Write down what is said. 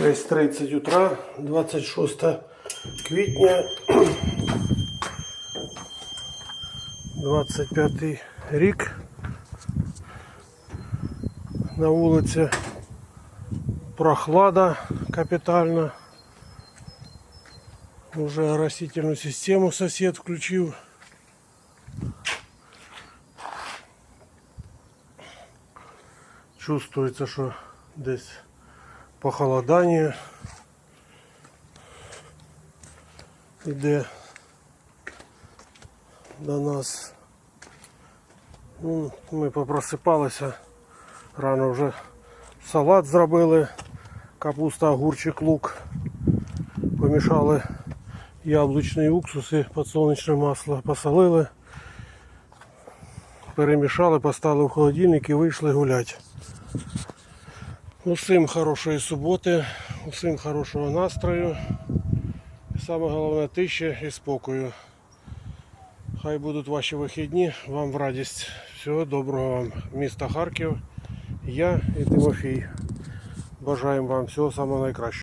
6.30 утра, 26 квітня, 25 рік. На вулиці прохлада капітальна. Уже оросительную систему сосед включил. Чувствуется, что десь Похолодание іде до нас. Ну, ми попросипалися. Рано вже салат зробили, капуста, огурчик, лук. Помішали яблучний уксус і подсолнечне масло посолили. Перемішали, поставили в холодильник і вийшли гуляти. Усім хорошої суботи, усім хорошого настрою. І саме головне тиші і спокою. Хай будуть ваші вихідні, вам в радість. Всього доброго вам. Міста Харків. Я і Тимофій. Бажаємо вам всього самого найкращого.